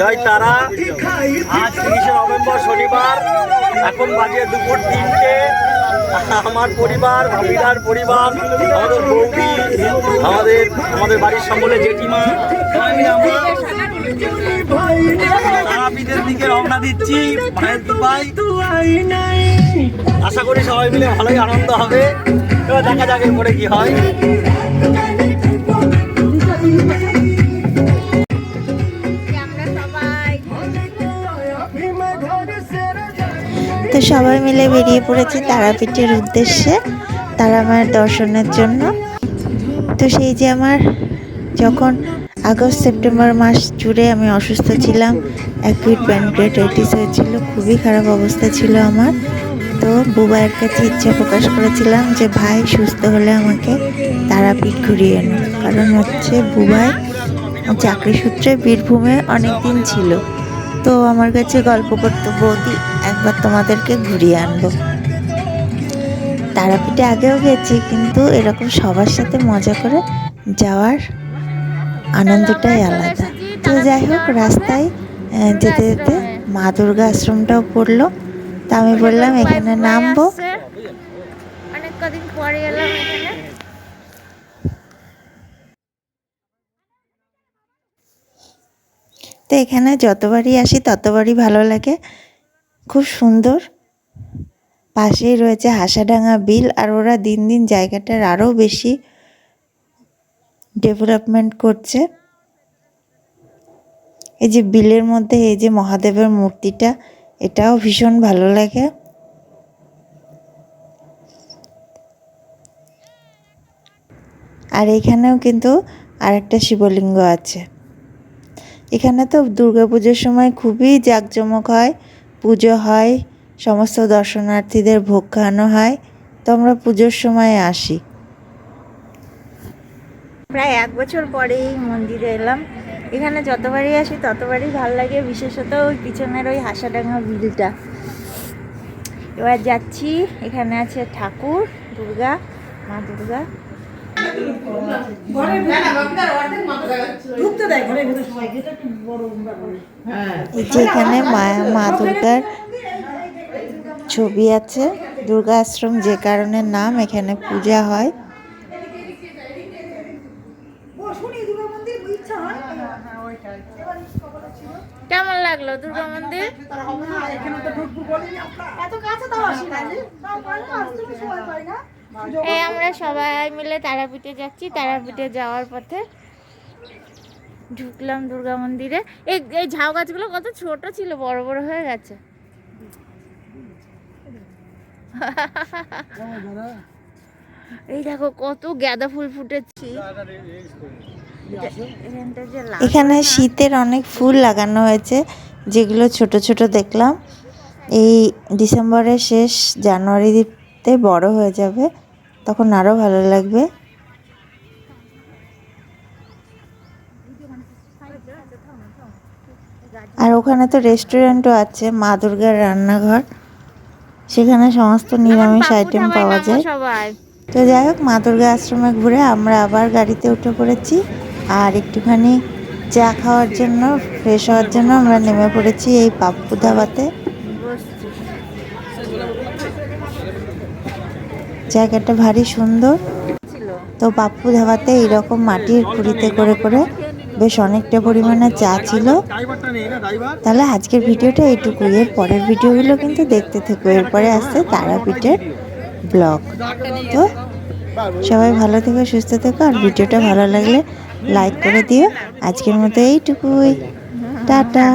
জয় তারা। আজ তিরিশে নভেম্বর শনিবার, এখন বাজে দুপুর তিনটে। আমার পরিবার ভাবিরার পরিবার, আমাদের বৌদি, আমাদের আমাদের বাড়ির সকলে জেঠিমা। দিকে দুপাই। আশা করি সবাই মিলে ভালোই আনন্দ হবে। দেখা যাক এরপরে কি হয়। তো সবাই মিলে বেরিয়ে পড়েছি তারাপীঠের উদ্দেশ্যে তারা মায়ের দর্শনের জন্য। তো সেই যে আমার যখন আগস্ট, সেপ্টেম্বর মাস জুড়ে আমি অসুস্থ ছিলাম অ্যাকুইট প্যানক্রিয়াটাইটিস হয়েছিল, খুবই খারাপ অবস্থা ছিল আমার। তো বুবাইয়ের কাছে ইচ্ছা প্রকাশ করেছিলাম যে, ভাই, সুস্থ হলে আমাকে তারাপীঠ ঘুরিয়ে এনো কারণ হচ্ছে বুবাই চাকরি সূত্রে বীরভূমে অনেক দিন ছিল। তো আমার কাছে গল্প করতে বৌদি একবার তোমাদেরকে ঘুরিয়ে আনব। তারাপীঠে আগেও গেছি কিন্তু এরকম সবার সাথে মজা করে যাওয়ার আনন্দটাই আলাদা। তো যাই হোক রাস্তায় যেতে যেতে মা দুর্গা আশ্রমটাও পড়ল। তা আমি বললাম এখানে নামবো। অনেক কদিন পরে এলাম এখানে। তো এখানে যতবারই আসি ততবারই ভালো লাগে। খুব সুন্দর। পাশেই রয়েছে হাসাডাঙ্গা বিল আর ওরা দিন দিন জায়গাটার আরও বেশি ডেভেলপমেন্ট করছে। এই যে বিলের মধ্যে এই যে মহাদেবের মূর্তিটা, এটাও ভীষণ ভালো লাগে। আর এখানেও কিন্তু আরেকটা শিবলিঙ্গ আছে। এখানে তো দুর্গাপুজোর সময় খুবই জাঁকজমক হয় পুজো হয়, সমস্ত দর্শনার্থীদের ভোগ খাওয়ানো হয়, তো আমরা পুজোর সময় আসি। প্রায় এক বছর পরে এই মন্দিরে এলাম। এখানে যতবারই আসি, ততবারই ভালো লাগে। বিশেষত ওই পিছনের ওই হাসাডাঙ্গা বিলটা। এবার যাচ্ছি, এখানে আছে ঠাকুর, দুর্গা, মা দুর্গা। এই এখানে মা মা দুর্গার ছবি আছে দুর্গা আশ্রম যে কারণে নাম এখানে পূজা হয়। কেমন লাগল দুর্গা মন্দির? এই আমরা সবাই মিলে তারাপীঠে যাচ্ছি। তারাপীঠে যাওয়ার পথে ঢুকলাম দুর্গা মন্দিরে। এই এই ঝাউ গাছগুলো কত ছোট ছিল, বড় বড় হয়ে গেছে। এই দেখো কত গাঁদা ফুল ফুটেছি। এখানে শীতের অনেক ফুল লাগানো হয়েছে, যেগুলো ছোট ছোট দেখলাম। এই ডিসেম্বরের শেষ জানুয়ারিতে বড় হয়ে যাবে। তখন আরও ভালো লাগবে। আর ওখানে তো রেস্টুরেন্টও আছে মা দুর্গার রান্নাঘর। সেখানে সমস্ত নিরামিষ আইটেম পাওয়া যায়। তো যাই হোক মা দুর্গা আশ্রমে ঘুরে আমরা আবার গাড়িতে উঠে পড়েছি। আর একটুখানি চা খাওয়ার জন্য ফ্রেশ হওয়ার জন্য আমরা নেমে পড়েছি এই পাপ্পু ধাবাতে। জায়গাটা ভারী সুন্দর। তো পাপ্পু ধাবাতে এইরকম মাটির কুড়িতে করে করে বেশ অনেকটা পরিমাণে চা ছিল। তাহলে আজকের ভিডিওটা এইটুকুই। এর পরের ভিডিওগুলো কিন্তু দেখতে থেকো। এরপরে আসছে তারাপীঠের ব্লগ। তো সবাই ভালো থেকো, সুস্থ থেকো। আর ভিডিওটা ভালো লাগলে লাইক করে দিও। আজকের মতো এইটুকুই। টাটা।